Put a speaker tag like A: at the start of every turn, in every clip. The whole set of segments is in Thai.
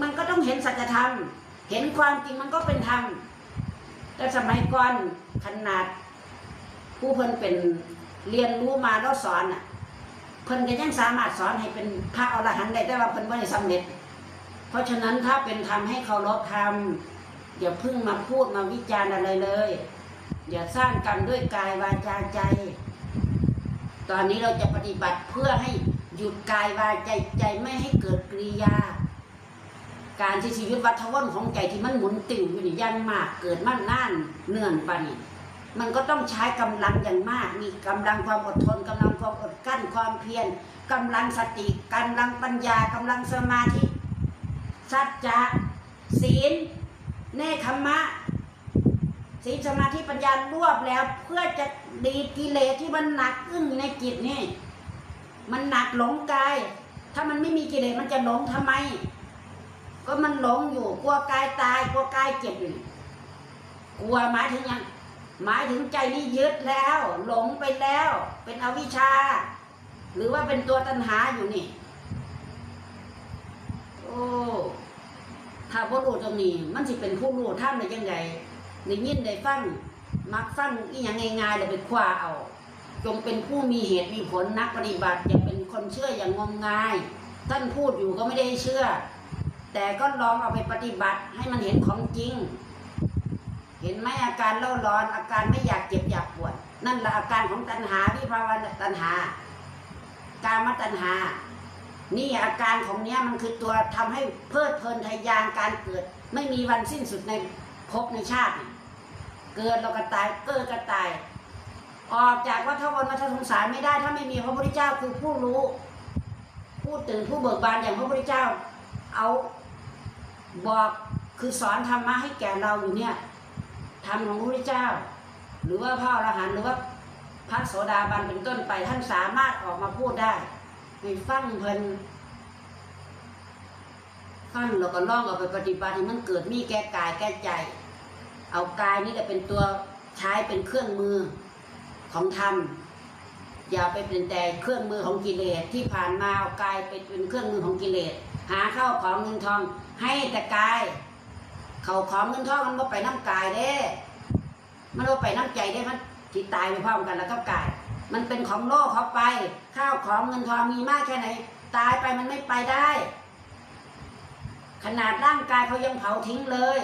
A: มันก็ต้องเห็นสัจธรรม เห็นความจริงมันก็เป็นธรรมแต่สมัยก่อนขนาด ผู้เพิ่นเป็นเรียนรู้มาแล้วสอนอะ เพิ่นก็ยังสามารถสอนให้เป็นพระอรหันต์ได้แต่ว่าเพิ่นไม่ได้สำเร็จ เพราะฉะนั้นถ้าเป็นธรรมให้เคารพธรรมอย่าพึ่งมาพูดมาวิจารณ์อะไรเลย อย่าสร้างกรรมด้วยกายวาจาใจ ตอนนี้เราจะปฏิบัติเพื่อให้หยุดกายวาจาใจไม่ให้เกิดกริยา การที่ชีวิตวัฏวนของใจที่มันหมุนติ่วอยู่นี่ยันมาก เกิดมันน่านเนื่อนปนี่มันก็ต้องใช้กำลังอย่างมาก มีกำลังความอดทนกำลังความอดกั้นความเพียรกำลังสติกำลังปัญญากำลังสมาธิสัจจะศีลเนคขมมะศีลสมาธิปัญญารวบแล้วเพื่อจะดีกิเลสที่มันหนักอึ้งในจิตนี่ มันหนักหลงกาย ถ้ามันไม่มีกิเลสมันจะหลงทำไม ก็มันหลงอยู่กลัวกายตายกลัวกายเจ็บอยู่กลัวหมายถึงยังหมายถึงใจนี่ยึดแล้ว หลงไปแล้ว เป็นอวิชชา หรือว่าเป็นตัวตัณหาอยู่นี่ โอ้ถ้าบ่รู้ตรงนี้ มันสิเป็นผู้รู้ท่านได้ยังไงได้ยินได้ฟังมักฟังอีหยังง่ายๆแล้วไปคว้าเอา จงเป็นผู้มีเหตุมีผลนักปฏิบัติอย่าเป็นคนเชื่ออย่างงมงาย ท่านพูดอยู่ก็ไม่ได้เชื่อ แต่ก็ลองเอาไปปฏิบัติให้มันเห็นของจริง เห็นไหมอาการเล่าร้อนอาการไม่อยากเจ็บอยากปวด นั่นแหละอาการของตัณหาวิภาวะตัณหา การมตัณหา นี่อาการของเนี้ยมันคือตัวทำให้เพลิดเพลินทะยานการเกิด ไม่มีวันสิ้นสุดในภพในชาติ เกิดเราก็ตายเกิดก็ตาย ออกจากวัฏวนวัฏสงสารไม่ได้ ถ้าไม่มีพระพุทธเจ้าคือผู้รู้ ผู้ตื่นผู้เบิกบานอย่างพระพุทธเจ้า เอาบอกคือสอนธรรมะให้แก่เราอยู่เนี่ยธรรมของพระพุทธเจ้า หรือว่าพระอรหันต์หรือว่าพระโสดาบันเป็นต้นไปท่านสามารถออกมาพูดได้ให้ฟังเพลินฟังแล้วก็ล่องเอาไปปฏิบัติให้มันเกิดมีแก่กายแก่ใจ เอากายนี่แหละเป็นตัวใช้เป็นเครื่องมือของธรรมอย่าไปเป็นแต่เครื่องมือของกิเลสที่ผ่านมาเอากายไปเป็นเครื่องมือของกิเลส หาเข้าของเงินทองให้แต่กาย เขาของเงินทองมันก็ไปน้ำกายเด้ มันก็ไปน้ำใจได้มันที่ตายไปพร้อมกันแล้วก็กาย มันเป็นของโลกเขาไป ข้าวของเงินทองมีมากแค่ไหน ตายไปมันไม่ไปได้ ขนาดร่างกายเขายังเผาทิ้งเลย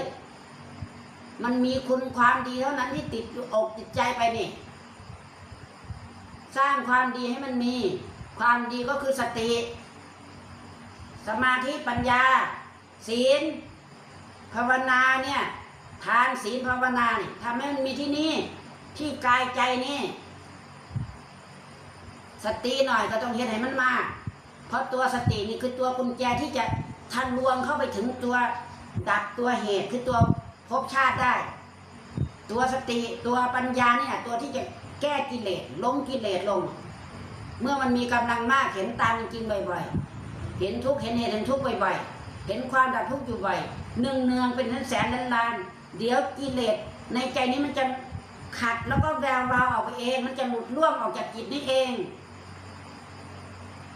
A: มันมีคุณความดีเท่านั้นที่ติดอยู่อกติดใจไปนี่ สร้างความดีให้มันมี ความดีก็คือสติ สมาธิปัญญา ศีลภาวนาเนี่ยทานศีลภาวนาเนี่ยทำให้มันมีที่นี่ที่กายใจนี่สติหน่อยก็ต้องเห็นให้มันมาก เพราะตัวสตินี่คือตัวกุญแจที่จะทันลวงเข้าไปถึงตัวดับตัวเหตุคือตัวภพชาติได้ ตัวสติตัวปัญญาเนี่ยตัวที่จะแก้กิเลสลงกิเลสลง เมื่อมันมีกำลังมากเห็นตามจริงบ่อย ๆ เห็นทุกเห็นเหตุเห็นทุกบ่อยๆเห็นความดับทุกข์อยู่บ่อยเนืองเนืองเป็นแสนล้านล้านเดี๋ยวกิเลสในใจนี้มันจะขัดแล้วก็แวววาวออกไปเอง มันจะหลุดล่วงออกจากจิตนี่เอง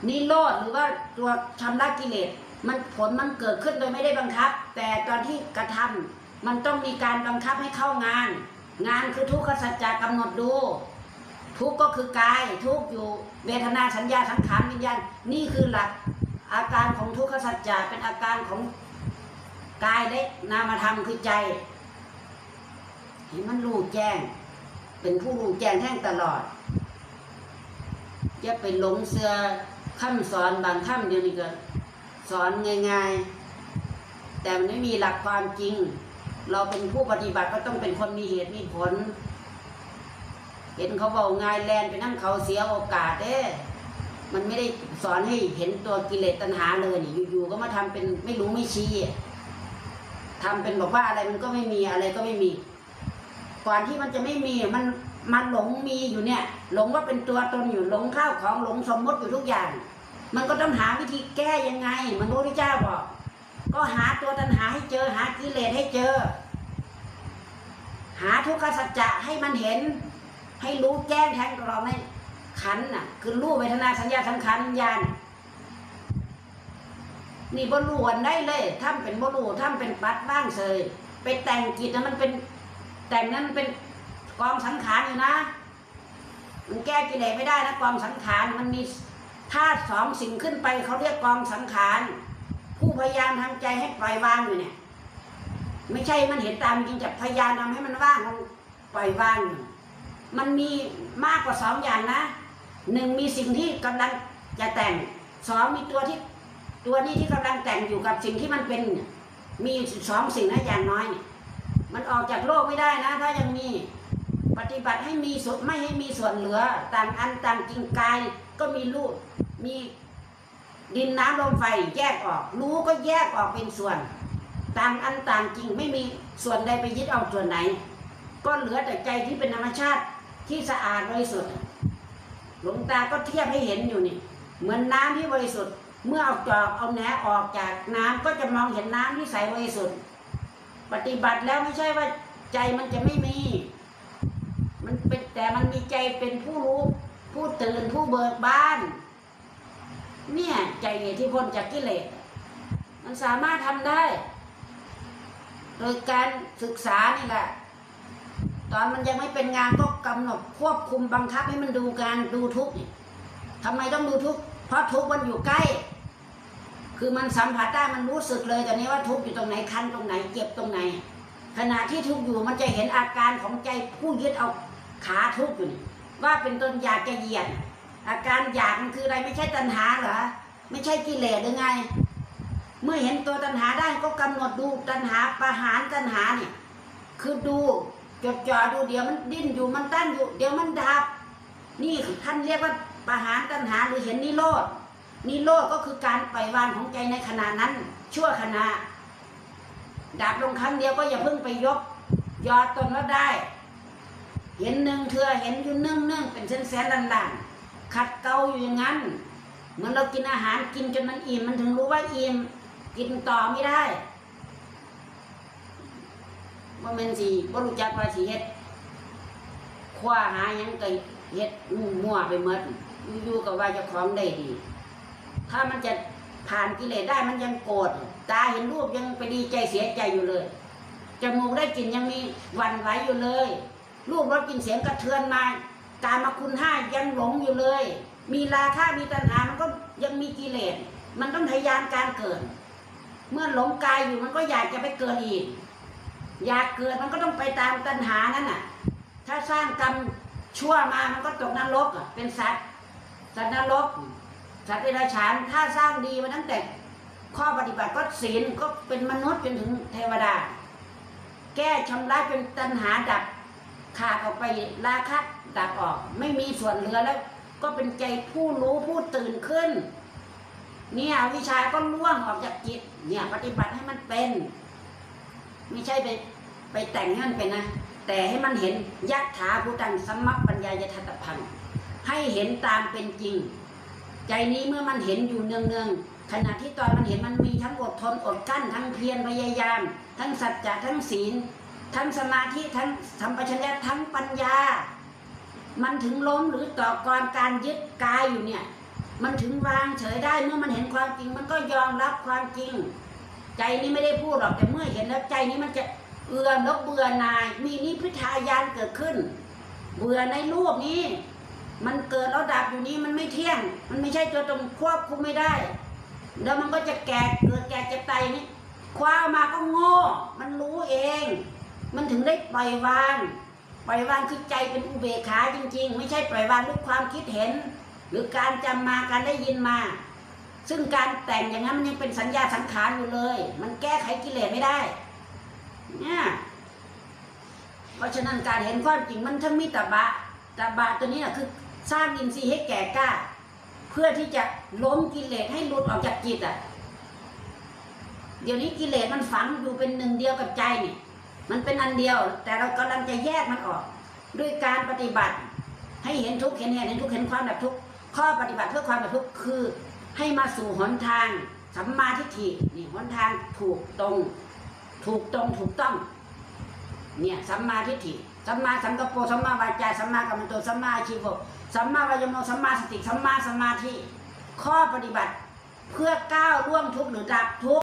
A: นิโรธหรือว่าตัวชำระกิเลสมันผลมันเกิดขึ้นโดยไม่ได้บังคับ แต่ตอนที่กระทำมันต้องมีการบังคับให้เข้างาน งานคือทุกขสัจจะกำหนดดู ทุกก็คือกาย ทุกอยู่เวทนาสัญญาสังขารวิญญาณนี่คือหลัก อาการของทุกขสัจจะเป็นอาการของกายและนามธรรมคือใจเห็นมันรู้แจ้ง เป็นผู้รู้แจ้งแท่งตลอดอย่าไปหลงเสือคำสอนบางคำเดียวนี้ก็ สอนง่ายๆ แต่มันไม่มีหลักความจริง เราเป็นผู้ปฏิบัติก็ต้องเป็นคนมีเหตุมีผล เห็นเขาบอกง่ายแลนไปนั่งเขาเสียโอกาสเด้ มันไม่ได้สอนให้เห็นตัวกิเลสตัณหาเลยนี่อยู่ๆก็มาทำเป็นไม่รู้ไม่ชี้อะทำเป็นบอกว่าอะไรมันก็ไม่มีอะไรก็ไม่มี ก่อนที่มันจะไม่มีมันมันหลงมีอยู่เนี่ย หลงว่าเป็นตัวตนอยู่หลงข้าวของหลงสมมติอยู่ทุกอย่าง มันก็ต้องหาวิธีแก้ยังไงมันพระพุทธเจ้าบอก ก็หาตัวตัณหาให้เจอ หากิเลสให้เจอ หาทุกขสัจจะให้มันเห็น ให้รู้แจ้งแทงตลอดใน ขันน่ะ คือรูปเวทนาสัญญาสังขารวิญญาณนี่บ่รู้วันได้เลยทำเป็นบ่รู้ทำเป็นปัดบ้างเสยไปแต่งกิจนะมันเป็น แต่งนั้นมันเป็นกองสังขารอยู่นะ มันแก้กิเลสไม่ได้นะกองสังขารมันมีธาตุสองสิ่งขึ้นไปเขาเรียกกองสังขารผู้พยายามทำใจให้ปล่อยวางอยู่เนี่ย ไม่ใช่มันเห็นตามจริงจะพยายามทำให้มันว่างมันปล่อยวาง มันมีมากกว่าสองอย่างนะ หนึ่งมีสิ่งที่กำลังจะแต่งสองมีตัวที่ตัวนี้ที่กำลังแต่งอยู่กับสิ่งที่มันเป็น มีสองสิ่งนะอย่างน้อยเนี่ยมันออกจากโลกไม่ได้นะ ถ้ายังมีปฏิบัติให้มีส่วนไม่ให้มีส่วนเหลือ ต่างอันต่างจริงกายก็มีรูปมีดินน้ำลมไฟแยกออก รู้ก็แยกออกเป็นส่วน ต่างอันต่างจริงไม่มีส่วนใดไปยึดเอาส่วนไหน ก็เหลือแต่ใจที่เป็นธรรมชาติที่สะอาดบริสุทธิ์ หลวงตาก็เทียบให้เห็นอยู่นี่ เหมือนน้ำที่บริสุทธิ์ เมื่อเอาจอกเอาแหนออกจากน้ำก็จะมองเห็นน้ำที่ใสบริสุทธิ์ ปฏิบัติแล้วไม่ใช่ว่าใจมันจะไม่มี มันเป็นแต่มันมีใจเป็นผู้รู้ผู้ตื่นผู้เบิกบาน เนี่ยใจที่พ้นจากกิเลสมันสามารถทำได้ โดยการศึกษานี่แหละ ตอนมันยังไม่เป็นงานก็กำหนดควบคุมบังคับให้มันดูการดูทุกข์ทำไมต้องดูทุกข์เพราะทุกข์มันอยู่ใกล้ คือมันสัมผัสได้มันรู้สึกเลยแต่นี้ว่าทุกข์อยู่ตรงไหนคันตรงไหนเจ็บตรงไหน ขณะที่ทุกข์อยู่มันจะเห็นอาการของใจผู้ยึดเอาขาทุกข์อยู่นี่ว่าเป็นต้นอยากจะเหยียดอาการอยากมันคืออะไรไม่ใช่ตัณหาเหรอไม่ใช่กิเลสหรือไง เมื่อเห็นตัวตัณหาได้ก็กำหนดดูตัณหาประหารตัณหาเนี่ยคือดู จดจ่อดูเดี๋ยวมันดิ้นอยู่มันตั้งอยู่ เดี๋ยวมันดับ นี่ท่านเรียกว่าประหารตัณหาหรือเห็นนิโรธนิโรธก็คือการปล่อยวางของใจในขณะนั้น ชั่วขณะดับลงครั้งเดียวก็อย่าเพิ่งไปยก ยอดตนแล้วได้ เห็นหนึ่งเธอเห็นอยู่เนื่องเนื่องเป็นเส้นแสนลันลันๆขัดเกลาอยู่อย่างนั้นเหมือนเรากินอาหารกินจนมันอิ่มมันถึงรู้ว่าอิ่มกินต่อไม่ได้ ว่ามันสิบ่รู้จักว่าสิเฮ็ดคว้าหายังก็เฮ็ดมั่วไปหมดอยู่ๆก็ว่าจะของได้ดี ถ้ามันจะผ่านกิเลสได้มันยังโกรธตาเห็นรูปยังไปดีใจเสียใจอยู่เลยจมูกได้กลิ่นยังมีวันไหวอยู่เลยรูปรสกลิ่นเสียงกระเทือนมากามาคุณห้ายังหลงอยู่เลย มีราคะมีตัณหามันก็ยังมีกิเลสมันต้องทะยานการเกิด เมื่อหลงกายอยู่มันก็อยากจะไปเกิดอีก อยากเกิดมันก็ต้องไปตามตัณหานั่นน่ะ ถ้าสร้างกรรมชั่วมามันก็ตกนรกอะเป็นสัตว์สัตว์นรกสัตว์เดรัจฉานถ้าสร้างดีมาตั้งแต่ข้อปฏิบัติก็ศีลก็เป็นมนุษย์จนถึงเทวดา แก้ชำระจนตัณหาดับขาดออกไปราคะดับออก ไม่มีส่วนเหลือแล้ว ก็เป็นใจผู้รู้ผู้ตื่นขึ้น เนี่ยวิชาก็ล่วงออกจากจิต เนี่ยปฏิบัติให้มันเป็น ไม่ใช่ไปไปแต่งให้มันเป็นนะ แต่ให้มันเห็นยักถาภูตังสัมมัปปัญญายทัตพัง ให้เห็นตามเป็นจริง ใจนี้เมื่อมันเห็นอยู่เนืองๆขณะที่ตอนมันเห็นมันมีทั้งอดทนอดกั้นทั้งเพียรพยายาม ทั้งสัจจะทั้งศีล ทั้งสมาธิทั้งสัมปชัญญะทั้งปัญญา มันถึงล้มหรือต่อกรการยึดกายอยู่เนี่ย มันถึงวางเฉยได้เมื่อมันเห็นความจริง มันก็ยอมรับความจริง ใจนี้ไม่ได้พูดหรอกแต่เมื่อเห็นแล้วใจนี้มันจะเอื่อมแล้วเบื่อนาย มีนิพพิทายานเกิดขึ้น เบื่อในรูปนี้ มันเกิดแล้วดับอยู่นี้มันไม่เที่ยง มันไม่ใช่ตัวตรงควบคุมไม่ได้ แล้วมันก็จะแก่เกิดแก่เจ็บตายอย่างนี้คว้ามาก็โง่ มันรู้เอง มันถึงได้ปล่อยวางปล่อยวางคือใจเป็นอุเบกขาจริง ๆ ไม่ใช่ปล่อยวางด้วยความคิดเห็น หรือการจำมาการได้ยินมา ซึ่งการแต่งอย่างนั้นมันยังเป็นสัญญาสังขารอยู่เลย มันแก้ไขกิเลสไม่ได้เนี่ยเพราะฉะนั้นการเห็นความจริงมันทั้งมีตบะตบะตัวนี้นะคือสร้างอินทรีย์ให้แก่กล้า เพื่อที่จะล้มกิเลสให้หลุดออกจากจิตอะ เดี๋ยวนี้กิเลสมันฝังอยู่เป็นหนึ่งเดียวกับใจนี่ มันเป็นอันเดียว แต่เรากำลังจะแยกมันออก ด้วยการปฏิบัติ ให้เห็นทุกข์เห็นเหตุเห็นทุกข์เห็นความดับทุกข์ข้อปฏิบัติเพื่อความดับทุกข์คือ ให้มาสู่หนทางสัมมาทิฏฐินี่หนทางถูกตรง ถูกตรงถูกต้อง เนี่ยสัมมาทิฏฐิสัมมาสังกปรสัมมาวาจาสัมมากัมมันโตสัมมาชีวะสัมมาวายโมสัมมาสติสัมมาสมาธิ ข้อปฏิบัติเพื่อก้าวล่วงทุกข์หรือดับทุกข์